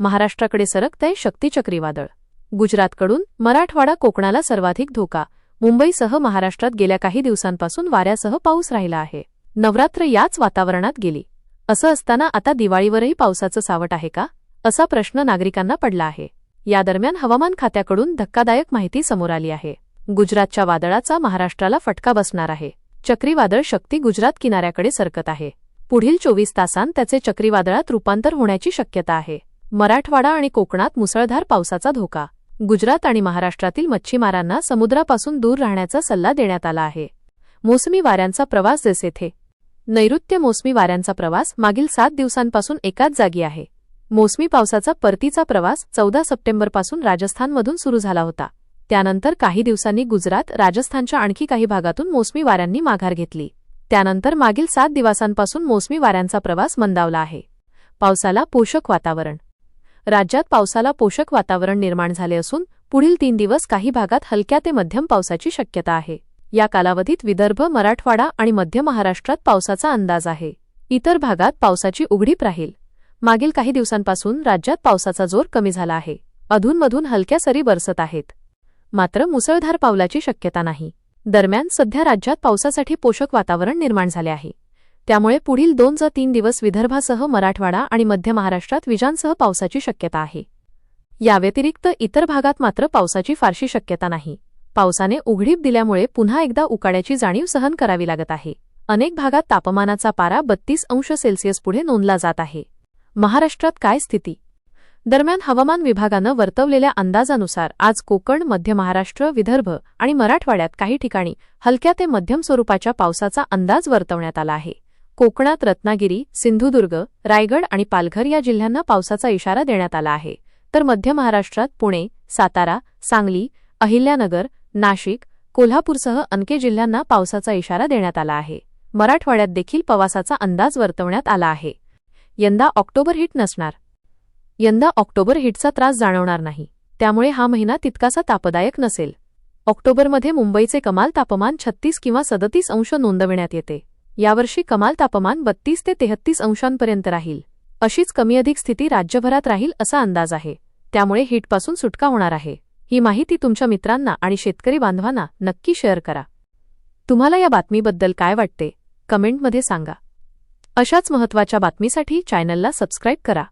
महाराष्ट्राकडे सरकतंय शक्ती चक्रीवादळ. गुजरातकडून मराठवाडा कोकणाला सर्वाधिक धोका. मुंबईसह महाराष्ट्रात गेल्या काही दिवसांपासून वाऱ्यासह पाऊस राहिला आहे. नवरात्र याच वातावरणात गेली. असं असताना आता दिवाळीवरही पावसाचं सावट आहे का? असा प्रश्न नागरिकांना पडला आहे. या दरम्यान हवामान खात्याकडून धक्कादायक माहिती समोर आली आहे. गुजरातच्या वादळाचा महाराष्ट्राला फटका बसणार आहे. चक्रीवादळ शक्ती गुजरात किनाऱ्याकडे सरकत आहे. पुढील चोवीस तासांत त्याचे चक्रीवादळात रूपांतर होण्याची शक्यता आहे. मराठवाडा आणि कोकणात मुसळधार पावसाचा धोका. गुजरात आणि महाराष्ट्रातील मच्छीमारांना समुद्रापासून दूर राहण्याचा सल्ला देण्यात आला आहे. मोसमी वाऱ्यांचा प्रवास जसे थे नैऋत्य मोसमी वाऱ्यांचा प्रवास मागील सात दिवसांपासून एकाच जागी आहे. मोसमी पावसाचा परतीचा प्रवास चौदा सप्टेंबरपासून राजस्थानमधून सुरू झाला होता. त्यानंतर काही दिवसांनी गुजरात राजस्थानच्या आणखी काही भागातून मोसमी वाऱ्यांनी माघार घेतली. त्यानंतर मागील सात दिवसांपासून मोसमी वाऱ्यांचा प्रवास मंदावला आहे. पावसाला पोषक वातावरण. राज्यात पावसाला पोषक वातावरण निर्माण झाले असून पुढील तीन दिवस काही भागात हलक्या ते मध्यम पावसाची शक्यता आहे. या कालावधीत विदर्भ मराठवाडा आणि मध्य महाराष्ट्रात पावसाचा अंदाज आहे. इतर भागात पावसाची उघडीप राहील. मागील काही दिवसांपासून राज्यात पावसाचा जोर कमी झाला आहे. अधूनमधून हलक्या सरी बरसत आहेत. मात्र मुसळधार पावलाची शक्यता नाही. दरम्यान सध्या राज्यात पावसासाठी पोषक वातावरण निर्माण झाले आहे. त्यामुळे पुढील दोन ज तीन दिवस विदर्भासह मराठवाडा आणि मध्य महाराष्ट्रात विजांसह पावसाची शक्यता आहे. याव्यतिरिक्त इतर भागात मात्र पावसाची फारशी शक्यता नाही. पावसाने उघडीप दिल्यामुळे पुन्हा एकदा उकाड्याची जाणीव सहन करावी लागत आहे. अनेक भागात तापमानाचा पारा बत्तीस अंश सेल्सिअस पुढे नोंदला जात आहे. महाराष्ट्रात काय स्थिती? दरम्यान हवामान विभागानं वर्तवलेल्या अंदाजानुसार आज कोकण मध्य महाराष्ट्र विदर्भ आणि मराठवाड्यात काही ठिकाणी हलक्या ते मध्यम स्वरूपाच्या पावसाचा अंदाज वर्तवण्यात आला आहे. कोकणात रत्नागिरी सिंधुदुर्ग रायगड आणि पालघर या जिल्ह्यांना पावसाचा इशारा देण्यात आला आहे. तर मध्य महाराष्ट्रात पुणे सातारा सांगली अहिल्यानगर नाशिक कोल्हापूरसह अनके जिल्ह्यांना पावसाचा इशारा देण्यात आला आहे. मराठवाड्यात देखील प्रवासाचा अंदाज वर्तवण्यात आला आहे. यंदा ऑक्टोबर हिट नसणार. यंदा ऑक्टोबर हिटचा त्रास जाणवणार नाही. त्यामुळे हा महिना तितकासा तापदायक नसेल. ऑक्टोबरमध्ये मुंबईचे कमाल तापमान छत्तीस किंवा सदतीस अंश नोंदविण्यात येते. यावर्षी कमाल तापमान बत्तीस ते तेहत्तीस अंशांपर्यंत राहील. अशीच कमी अधिक स्थिती राज्यभरात राहील असा अंदाज आहे. त्यामुळे हिटपासून सुटका होणार आहे. ही माहिती तुमच्या मित्रांना आणि शेतकरी बांधवांना नक्की शेअर करा. तुम्हाला या बातमीबद्दल काय वाटते? कमेंटमध्ये सांगा. अशाच महत्त्वाच्या बातमीसाठी चॅनलला सबस्क्राईब करा.